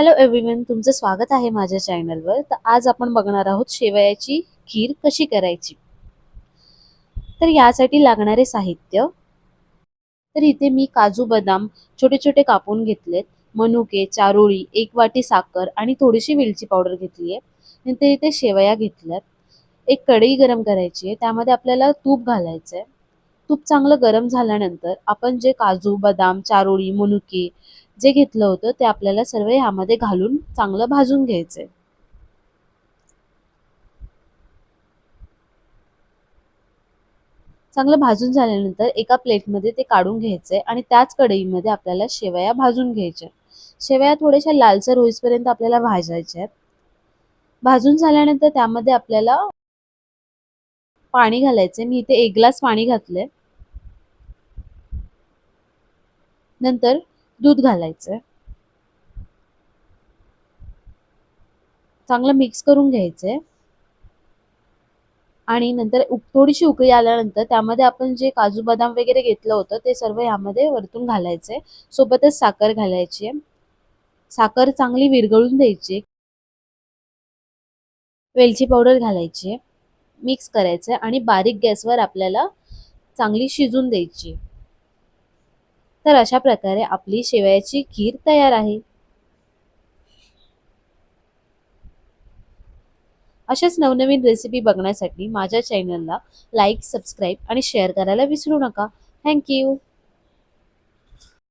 Hello everyone तुमचं स्वागत आहे माझ्या चॅनलवर तर आज आपण बघणार आहोत शेवयाची खीर कशी करायची. तर यासाठी लागणारे साहित्य. तर इथे मी काजू बदाम छोटे छोटे कापून घेतलेत. मनुके चारोळी एक वाटी साखर आणि थोडीशी वेलची पावडर घेतली आहे नंतर इथे शेवया घेतल्यात. एक कढई गरम करायची आहे. त्यामध्ये आपल्याला तूप घालायचं आहे तूप चांगलं गरम झाल्यानंतर आपण जे काजू बदाम चारोळी मनुके जे घेतलं होतं ते आपल्याला सर्व ह्यामध्ये घालून चांगलं भाजून घ्यायचंय. चांगलं भाजून झाल्यानंतर एका प्लेटमध्ये ते काढून घ्यायचंय आणि त्याच कढईमध्ये आपल्याला शेवया भाजून घ्यायच्या. शेवया थोड्याशा लालसर होईपर्यंत आपल्याला भाजायच्या भाजून झाल्यानंतर त्यामध्ये आपल्याला पाणी घालायचंय. मी इथे एक ग्लास पाणी घातलंय. नंतर दूध घालायचं. चांगलं मिक्स करून घ्यायचंय. आणि नंतर थोडीशी उकळी आल्यानंतर त्यामध्ये आपण जे काजू बदाम वगैरे घेतलं होतं ते सर्व यामध्ये वरतून घालायचंय. सोबतच साखर घालायची आहे. साखर चांगली विरघळून द्यायची वेलची पावडर घालायची मिक्स करायचं आणि बारीक गॅसवर आपल्याला चांगली शिजून द्यायची तर अशा प्रकारे आपली शेवयाची खीर तयार आहे. अशाच नवनवीन रेसिपी बघण्यासाठी माझ्या चॅनलला लाईक सबस्क्राईब आणि शेअर करायला विसरू नका. थँक्यू